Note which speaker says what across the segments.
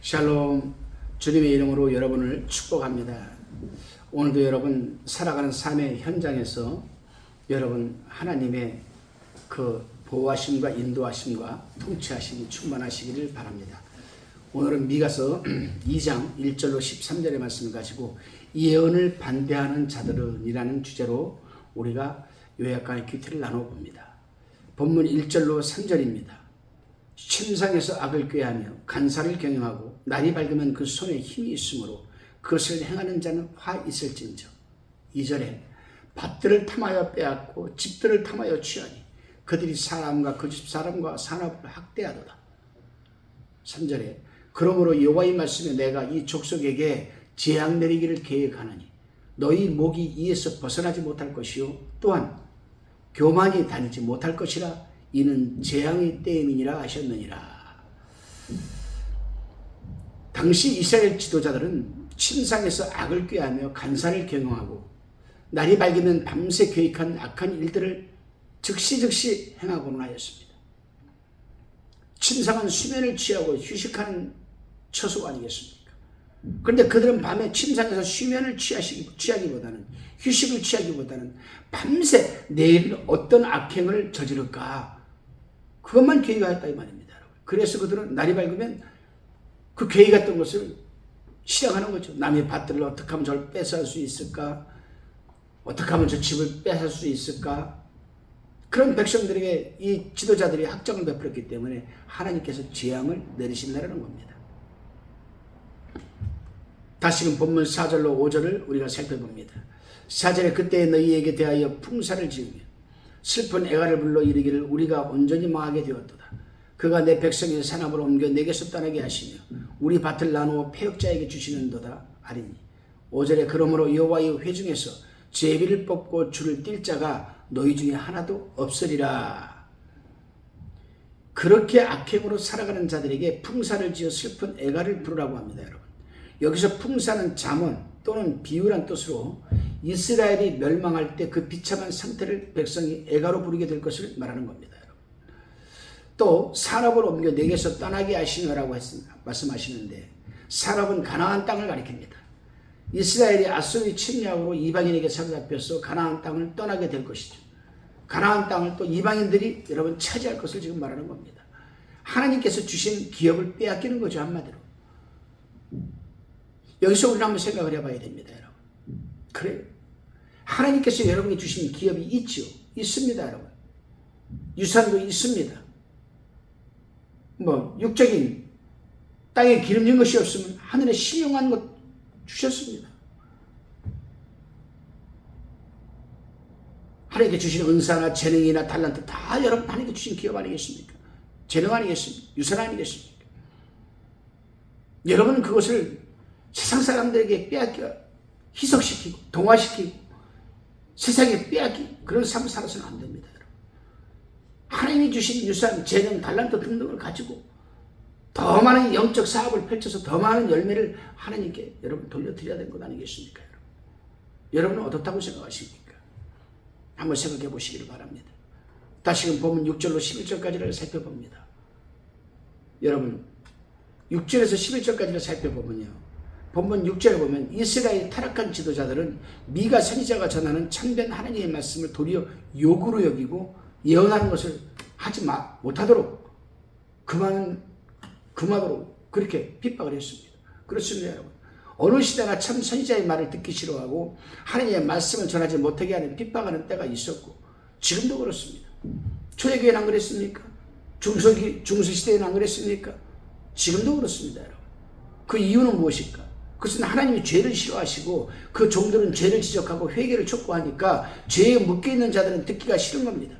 Speaker 1: 샬롬 주님의 이름으로 여러분을 축복합니다. 오늘도 여러분 살아가는 삶의 현장에서 여러분 하나님의 그 보호하심과 인도하심과 통치하심이 충만하시기를 바랍니다. 오늘은 미가서 2장 1절로 13절의 말씀을 가지고 예언을 반대하는 자들은이라는 주제로 우리가 요약간의 큐티를 나눠봅니다. 본문 1절로 3절입니다. 침상에서 악을 꾀하며 간사를 경영하고 날이 밝으면 그 손에 힘이 있으므로 그것을 행하는 자는 화 있을진저. 2절에 밭들을 탐하여 빼앗고 집들을 탐하여 취하니 그들이 사람과 그 집 사람과 산업을 학대하도다. 3절에 그러므로 여호와의 말씀에 내가 이 족속에게 재앙 내리기를 계획하노니 너희 목이 이에서 벗어나지 못할 것이요 또한 교만이 다니지 못할 것이라 이는 재앙의 때임이니라 하셨느니라. 당시 이스라엘 지도자들은 침상에서 악을 꾀하며 간사를 경영하고 날이 밝으면 밤새 계획한 악한 일들을 즉시 즉시 행하고는 하였습니다. 침상은 수면을 취하고 휴식하는 처소가 아니겠습니까? 그런데 그들은 밤에 침상에서 취하시기, 취하기보다는 휴식을 취하기보다는 밤새 내일 어떤 악행을 저지를까 그것만 계획하였다 이 말입니다. 그래서 그들은 날이 밝으면 그 계획했던 것을 실행하는 거죠. 남의 밭들을 어떻게 하면 저를 뺏어갈 수 있을까? 어떻게 하면 저 집을 뺏을 수 있을까? 그런 백성들에게 이 지도자들이 학정을 베풀었기 때문에 하나님께서 재앙을 내리신다는 겁니다. 다시금 본문 4절로 5절을 우리가 살펴봅니다. 4절에 그때 너희에게 대하여 풍사를 지으며 슬픈 애가를 불러 이르기를 우리가 온전히 망하게 되었도다. 그가 내 백성의 산업으로 옮겨 내게서 떠나게 하시며 우리 밭을 나누어 폐역자에게 주시는도다 아리니 5절에 그러므로 여호와의 회중에서 제비를 뽑고 줄을 띨 자가 너희 중에 하나도 없으리라. 그렇게 악행으로 살아가는 자들에게 풍사를 지어 슬픈 애가를 부르라고 합니다, 여러분. 여기서 풍사는 잠언 또는 비유란 뜻으로 이스라엘이 멸망할 때 그 비참한 상태를 백성이 애가로 부르게 될 것을 말하는 겁니다. 또 산업을 옮겨 내게서 떠나게 하시느라고 말씀하시는데 산업은 가나안 땅을 가리킵니다. 이스라엘이 아수리 침략으로 이방인에게 사로잡혀서 가나안 땅을 떠나게 될 것이죠. 가나안 땅을 또 이방인들이 여러분 차지할 것을 지금 말하는 겁니다. 하나님께서 주신 기업을 빼앗기는 거죠 한마디로. 여기서 우리는 한번 생각을 해봐야 됩니다, 여러분. 그래요. 하나님께서 여러분이 주신 기업이 있죠. 있습니다, 여러분. 유산도 있습니다. 뭐, 육적인 땅에 기름진 것이 없으면 하늘에 신용한 것 주셨습니다. 하나님께 주신 은사나 재능이나 달란트 다 여러분 하나님께 주신 기업 아니겠습니까? 재능 아니겠습니까? 유산 아니겠습니까? 여러분은 그것을 세상 사람들에게 빼앗겨 희석시키고 동화시키고 세상에 빼앗기 그런 삶을 살아서는 안 됩니다. 여러분. 하나님이 주신 유산, 재능, 달란트 등등을 가지고 더 많은 영적 사업을 펼쳐서 더 많은 열매를 하나님께 여러분 돌려드려야 되는 것 아니겠습니까? 여러분? 여러분은 어떻다고 생각하십니까? 한번 생각해 보시기를 바랍니다. 다시금 보면 6절로 11절까지를 살펴봅니다. 여러분 6절에서 11절까지를 살펴보면요. 본문 6절에 보면 이스라엘 타락한 지도자들은 미가 선지자가 전하는 참된 하나님의 말씀을 도리어 욕으로 여기고 예언하는 것을 하지 마, 못하도록 그만, 그만으로 그렇게 핍박을 했습니다. 그렇습니다, 여러분. 어느 시대나 참 선지자의 말을 듣기 싫어하고 하나님의 말씀을 전하지 못하게 하는 핍박하는 때가 있었고 지금도 그렇습니다. 초대교회는 안 그랬습니까? 중소기, 중소시대에는 안 그랬습니까? 지금도 그렇습니다, 여러분. 그 이유는 무엇일까? 그것은 하나님이 죄를 싫어하시고 그 종들은 죄를 지적하고 회개를 촉구하니까 죄에 묶여 있는 자들은 듣기가 싫은 겁니다.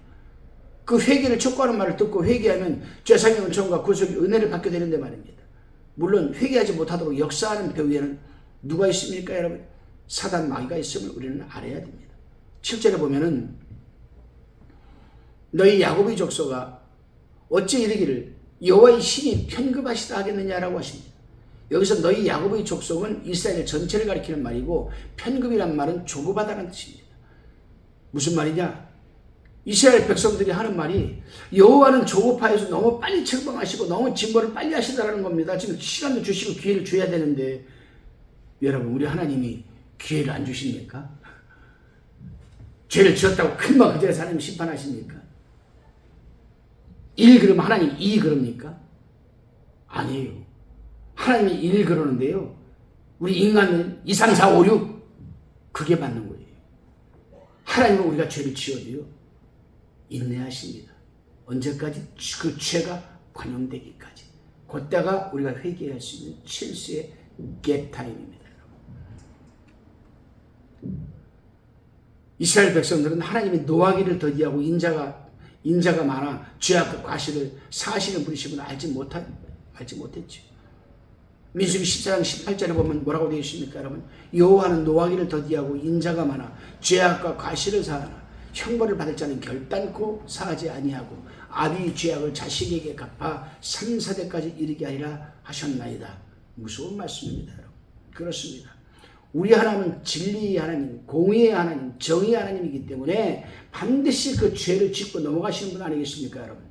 Speaker 1: 그 회개를 촉구하는 말을 듣고 회개하면 죄상의 은총과 구속의 은혜를 받게 되는데 말입니다. 물론 회개하지 못하도록 역사하는 배후에는 누가 있습니까, 여러분? 사단 마귀가 있음을 우리는 알아야 됩니다. 7절에 보면은 너희 야곱의 족소가 어찌 이르기를 여호와의 신이 편급하시다 하겠느냐라고 하십니다. 여기서 너희 야곱의 족속은 이스라엘 전체를 가리키는 말이고 편급이란 말은 조급하다는 뜻입니다. 무슨 말이냐? 이스라엘 백성들이 하는 말이 여호와는 조급하여서 너무 빨리 책망하시고 너무 진보를 빨리 하시다라는 겁니다. 지금 시간도 주시고 기회를 줘야 되는데 여러분 우리 하나님이 기회를 안 주십니까? 죄를 지었다고 큰맘 그대로 하나님 심판하십니까? 일 그러면 하나님 이 그럽니까? 아니에요. 하나님이 일 그러는데요. 우리 인간은 2, 3, 4, 5, 6 그게 맞는 거예요. 하나님은 우리가 죄를 지어도요. 인내하십니다. 언제까지? 그 죄가 관용되기까지. 그때가 우리가 회개할 수 있는 실수의 갭 타임입니다. 이스라엘 백성들은 하나님의 노하기를 더디하고 인자가 인자가 많아 죄악과 과실을 사실을 부리심을 알지 못한 알지 못했죠. 민수기 14장 18절에 보면 뭐라고 되어 있습니까, 여러분? 여호와는 노하기를 더디하고 인자가 많아 죄악과 과실을 사하나 형벌을 받을 자는 결단코 사하지 아니하고 아비의 죄악을 자식에게 갚아 3, 4대까지 이르게 하리라 하셨나이다. 무서운 말씀입니다, 여러분. 그렇습니다. 우리 하나님은 진리의 하나님, 공의의 하나님, 정의의 하나님이기 때문에 반드시 그 죄를 짓고 넘어가시는 분 아니겠습니까, 여러분?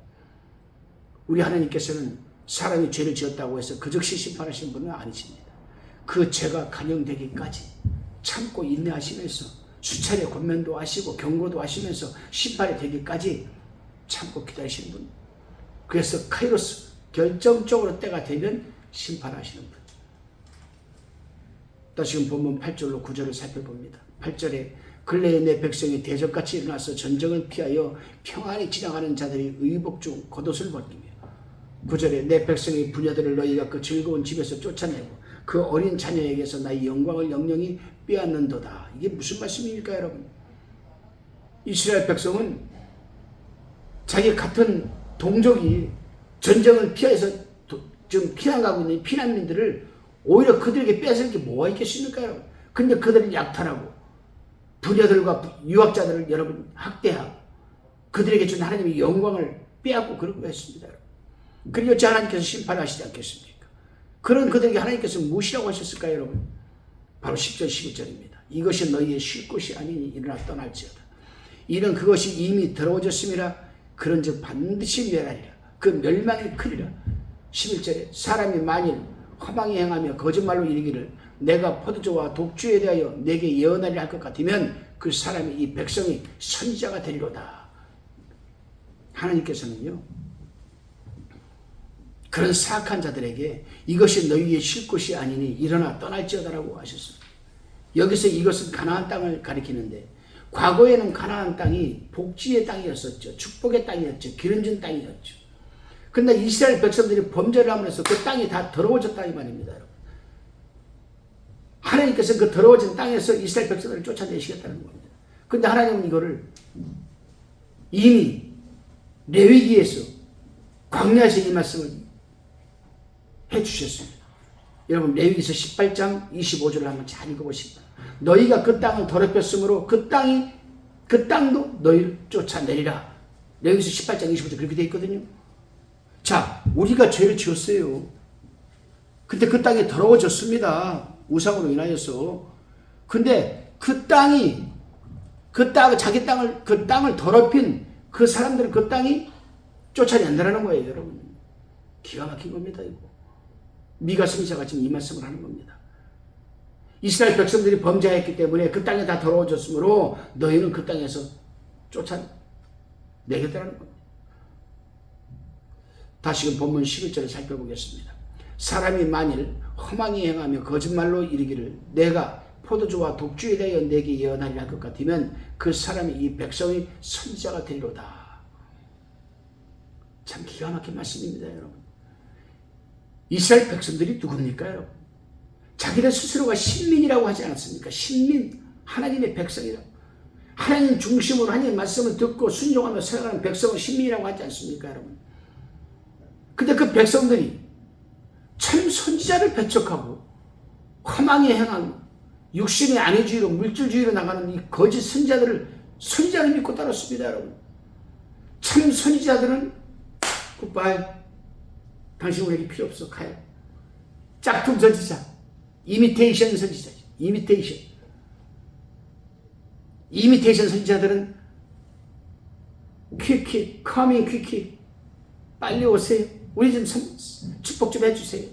Speaker 1: 우리 하나님께서는 사람이 죄를 지었다고 해서 그 즉시 심판하시는 분은 아니십니다. 그 죄가 간영되기까지 참고 인내하시면서 수차례 권면도 하시고 경고도 하시면서 심판이 되기까지 참고 기다리시는 분. 그래서 카이로스 결정적으로 때가 되면 심판하시는 분. 다시금 본문 8절로 9절을 살펴봅니다. 8절에 근래에 내 백성이 대적같이 일어나서 전쟁을 피하여 평안히 지나가는 자들이 의복 중 겉옷을 벗기 며 9절에 내 백성의 부녀들을 너희가 그 즐거운 집에서 쫓아내고 그 어린 자녀에게서 나의 영광을 영영히 빼앗는도다. 이게 무슨 말씀입니까 여러분? 이스라엘 백성은 자기 같은 동족이 전쟁을 피해서 도, 지금 피난가고 있는 피난민들을 오히려 그들에게 뺏을 게 뭐가 있겠습니까 여러분? 근데 그들을 약탈하고 부녀들과 유학자들을 여러분 학대하고 그들에게 준 하나님의 영광을 빼앗고 그러고 했습니다. 그리고 저 하나님께서 심판하시지 않겠습니까? 그런 그들에게 하나님께서 무엇이라고 하셨을까요, 여러분? 바로 10절, 11절입니다. 이것이 너희의 쉴 곳이 아니니 일어나 떠날지어다. 이는 그것이 이미 더러워졌음이라 그런 즉 반드시 멸하리라. 그 멸망이 크리라. 11절에 사람이 만일 허망히 행하며 거짓말로 이르기를 내가 포도주와 독주에 대하여 내게 예언하리 할 것 같으면 그 사람이 이 백성이 선지자가 되리로다. 하나님께서는요. 그런 사악한 자들에게 이것이 너희의 쉴 곳이 아니니 일어나 떠날지어다라고 하셨습니다. 여기서 이것은 가나안 땅을 가리키는데 과거에는 가나안 땅이 복지의 땅이었었죠. 축복의 땅이었죠. 기름진 땅이었죠. 근데 이스라엘 백성들이 범죄를 하면서 그 땅이 다 더러워졌다 이 말입니다. 하나님께서 그 더러워진 땅에서 이스라엘 백성들을 쫓아내시겠다는 겁니다. 근데 하나님은 이거를 이미 레위기에서 광야에서 이 말씀을 해주셨습니다. 여러분 레위기서 18장 25절을 한번 잘 읽어보시기 바랍니다. 너희가 그 땅을 더럽혔으므로 그 땅이 그 땅도 너희를 쫓아내리라. 레위기서 18장 25절 그렇게 되어 있거든요. 자, 우리가 죄를 지었어요. 근데 그 땅이 더러워졌습니다. 우상으로 인하여서. 근데 그 땅이 그 땅, 자기 땅을, 그 땅을 더럽힌 그 사람들 그 땅이 쫓아낸다는 거예요, 여러분. 기가 막힌 겁니다, 이거. 미가 승자가 지금 이 말씀을 하는 겁니다. 이스라엘 백성들이 범죄했기 때문에 그 땅이 다 더러워졌으므로 너희는 그 땅에서 쫓아내겠다는 겁니다. 다시금 본문 11절을 살펴보겠습니다. 사람이 만일 허망히 행하며 거짓말로 이르기를 내가 포도주와 독주에 대하여 내게 예언하리라 할 것 같으면 그 사람이 이 백성의 선지자가 되리로다. 참 기가 막힌 말씀입니다, 여러분. 이스라엘 백성들이 누굽니까, 여러분? 자기들 스스로가 신민이라고 하지 않았습니까? 신민, 하나님의 백성이라고. 하나님 중심으로 하나님 말씀을 듣고 순종하며 살아가는 백성을 신민이라고 하지 않습니까, 여러분? 근데 그 백성들이 참 선지자를 배척하고 허망히 행하고 육신의 안위주의로 물질주의로 나가는 이 거짓 선지자들을 선지자를 믿고 따랐습니다, 여러분. 참 선지자들은 굿바이. 당신 우리에게 필요 없어. 가요. 짝퉁 선지자. 이미테이션 선지자. 이미테이션. 이미테이션 선지자들은 퀴퀴, 커밍 퀴퀴. 빨리 오세요. 우리 좀 선- 축복 좀 해주세요.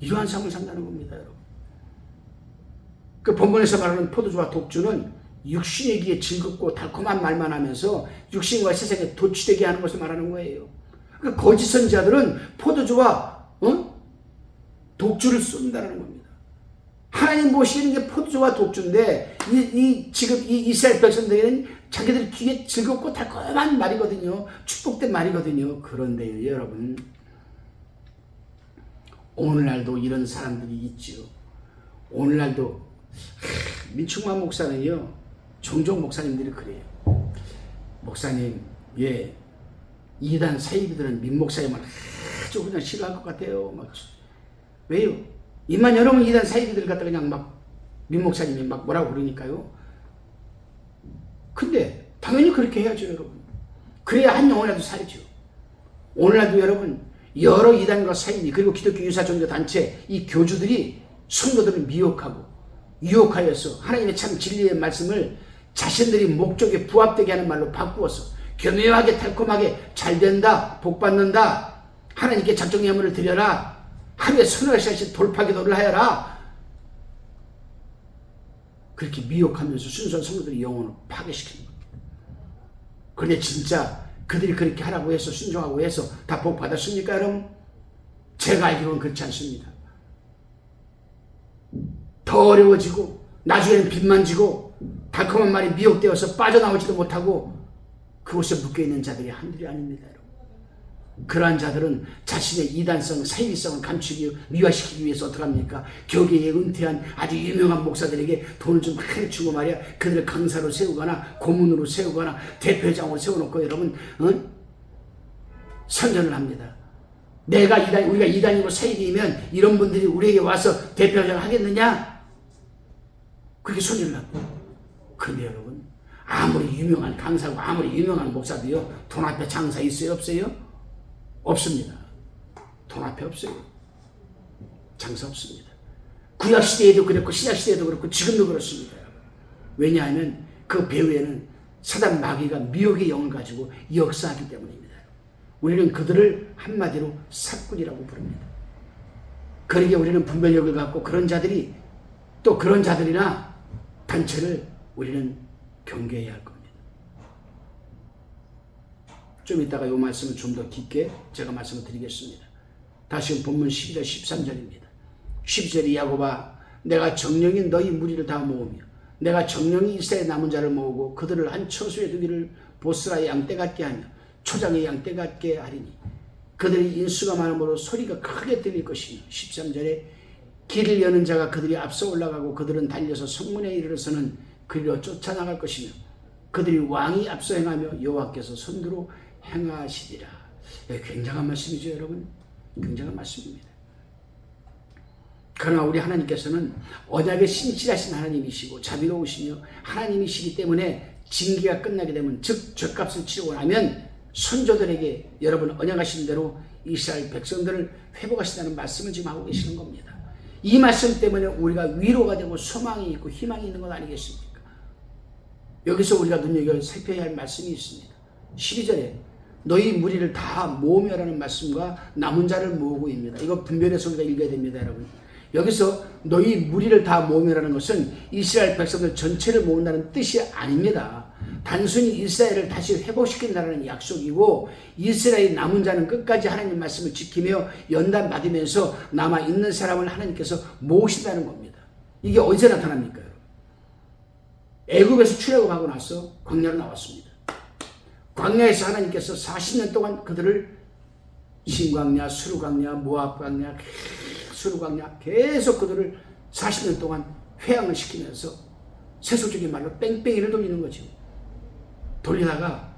Speaker 1: 이러한 삶을 산다는 겁니다, 여러분. 그 본문에서 말하는 포도주와 독주는 육신에게 즐겁고 달콤한 말만 하면서 육신과 세상에 도취되게 하는 것을 말하는 거예요. 그 거짓 선지자들은 포도주와 어? 독주를 쏜다는 겁니다. 하나님 모시는 게 포도주와 독주인데 이, 이 지금 이 이스라엘 백성들에게는 자기들 귀에 즐겁고 달콤한 말이거든요. 축복된 말이거든요. 그런데요, 여러분. 오늘날도 이런 사람들이 있지요. 오늘날도 하, 민충만 목사는요. 종종 목사님들이 그래요. 목사님, 예, 이단 사이비들은 민 목사님을 아주 그냥 싫어할 것 같아요. 막 왜요? 이만 여러분 이단 사이비들 갖다 그냥 막 민 목사님이 막 뭐라고 그러니까요. 근데 당연히 그렇게 해야죠, 여러분. 그래야 한 영혼이라도 살죠. 오늘날도 여러분 여러 이단과 사이비 그리고 기독교 유사 종교 단체 이 교주들이 성도들을 미혹하고 유혹하여서 하나님의 참 진리의 말씀을 자신들이 목적에 부합되게 하는 말로 바꾸어서 교묘하게 달콤하게 잘 된다 복 받는다 하나님께 작정 예물을 드려라 하루에 서너 시간씩 돌파 기도를 하여라 그렇게 미혹하면서 순수한 성도들의 영혼을 파괴시키는 거예요. 그런데 진짜 그들이 그렇게 하라고 해서 순종하고 해서 다 복 받았습니까, 여러분? 제가 알기로는 그렇지 않습니다. 더 어려워지고 나중에는 빚만 지고 달콤한 말이 미혹되어서 빠져나오지도 못하고 그곳에 묶여있는 자들이 한둘이 아닙니다. 여러분. 그러한 자들은 자신의 이단성, 사이비성을 감추기, 미화시키기 위해서 어떻게 합니까? 교계에 은퇴한 아주 유명한 목사들에게 돈을 좀 많이 주고 말이야. 그들을 강사로 세우거나 고문으로 세우거나 대표장으로 세워놓고 여러분, 응? 선전을 합니다. 내가 이단, 우리가 이단이고 사이비이면 이런 분들이 우리에게 와서 대표장을 하겠느냐? 선전을 합니다. 근데 여러분, 아무리 유명한 강사고 아무리 유명한 목사도요, 돈 앞에 장사 있어요, 없어요? 없습니다. 돈 앞에 없어요. 장사 없습니다. 구약 시대에도 그랬고 신약 시대에도 그렇고 지금도 그렇습니다. 왜냐하면 그 배후에는 사단 마귀가 미혹의 영을 가지고 역사하기 때문입니다. 우리는 그들을 한마디로 사꾼이라고 부릅니다. 그러기에 우리는 분별력을 갖고 그런 자들이 또 그런 자들이나 단체를 우리는 경계해야 할 겁니다. 좀 이따가 이 말씀을 좀 더 깊게 제가 말씀을 드리겠습니다. 다시 본문 12절 13절입니다. 12절이 야고바 내가 정령인 너희 무리를 다 모으며 내가 정령이 이스라엘 남은 자를 모으고 그들을 한 처소에 두기를 보스라의 양떼 같게 하며 초장의 양떼 같게 하리니 그들이 인수가 많으므로 소리가 크게 들릴 것이며 13절에 길을 여는 자가 그들이 앞서 올라가고 그들은 달려서 성문에 이르러서는 그리로 쫓아나갈 것이며 그들이 왕이 앞서 행하며 여호와께서 선두로 행하시리라. 네, 굉장한 말씀이죠, 여러분. 굉장한 말씀입니다. 그러나 우리 하나님께서는 언약의 신실하신 하나님이시고 자비로우시며 하나님이시기 때문에 징계가 끝나게 되면 즉 죄값을 치르고 나면 선조들에게 여러분 언약하신 대로 이스라엘 백성들을 회복하신다는 말씀을 지금 하고 계시는 겁니다. 이 말씀 때문에 우리가 위로가 되고 소망이 있고 희망이 있는 것 아니겠습니까? 여기서 우리가 눈여겨 살펴야 할 말씀이 있습니다. 12절에 너희 무리를 다 모으며라는 말씀과 남은 자를 모으고입니다. 이거 분별해서 우리가 읽어야 됩니다, 여러분. 여기서 너희 무리를 다 모으며라는 것은 이스라엘 백성들 전체를 모은다는 뜻이 아닙니다. 단순히 이스라엘을 다시 회복시킨다는 약속이고 이스라엘 남은 자는 끝까지 하나님 말씀을 지키며 연단 받으면서 남아 있는 사람을 하나님께서 모으신다는 겁니다. 이게 언제 나타납니까? 애굽에서 출애굽하고 나서 광야로 나왔습니다. 광야에서 하나님께서 40년 동안 그들을 신광야, 수르광야, 모압광야, 수르광야 계속 그들을 40년 동안 회양을 시키면서 세속적인 말로 뺑뺑이를 돌리는 거죠. 돌리다가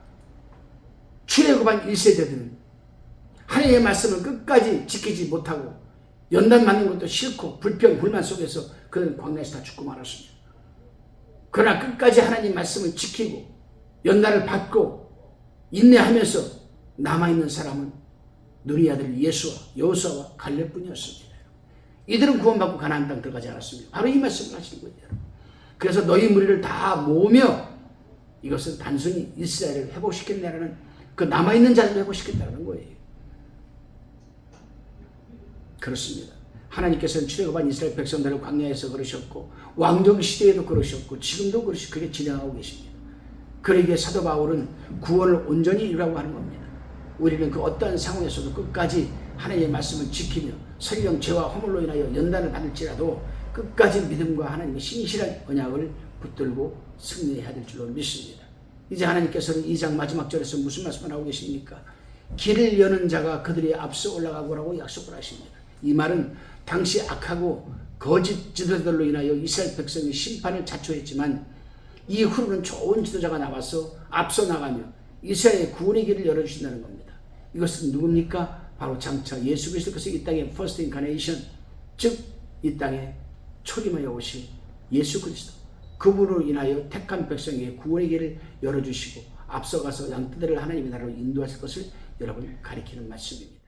Speaker 1: 출애굽한 1세대들은 하나님의 말씀을 끝까지 지키지 못하고 연단 맞는 것도 싫고 불평 불만 속에서 그는 광야에서 다 죽고 말았습니다. 그러나 끝까지 하나님 말씀을 지키고 연단을 받고 인내하면서 남아있는 사람은 누리 아들 예수와 여호수아와 갈렙뿐이었습니다. 이들은 구원받고 가나안 땅 들어가지 않았습니다. 바로 이 말씀을 하시는 거예요. 그래서 너희 무리를 다 모으며 이것은 단순히 이스라엘을 회복시켰냐라는 그 남아있는 자를 회복시켰다는 거예요. 그렇습니다. 하나님께서는 출애굽한 이스라엘 백성들을 광야에서 그러셨고 왕정 시대에도 그러셨고 지금도 그러시 그게 진행하고 계십니다. 그러기에 사도 바울은 구원을 온전히 이루라고 하는 겁니다. 우리는 그 어떠한 상황에서도 끝까지 하나님의 말씀을 지키며 설령 죄와 허물로 인하여 연단을 받을지라도 끝까지 믿음과 하나님의 신실한 언약을 붙들고 승리해야 될 줄로 믿습니다. 이제 하나님께서는 2장 마지막 절에서 무슨 말씀을 하고 계십니까? 길을 여는 자가 그들이 앞서 올라가고라고 약속을 하십니다. 이 말은 당시 악하고 거짓 지도자들로 인하여 이스라엘 백성이 심판을 자초했지만 이후로는 좋은 지도자가 나와서 앞서 나가며 이스라엘의 구원의 길을 열어주신다는 겁니다. 이것은 누굽니까? 바로 장차 예수 그리스도께서 이 땅에 퍼스트 인카네이션 즉 이 땅에 초림하여 오신 예수 그리스도 그분으로 인하여 택한 백성에게 구원의 길을 열어주시고 앞서가서 양떼들을 하나님의 나라로 인도하실 것을 여러분 가리키는 말씀입니다.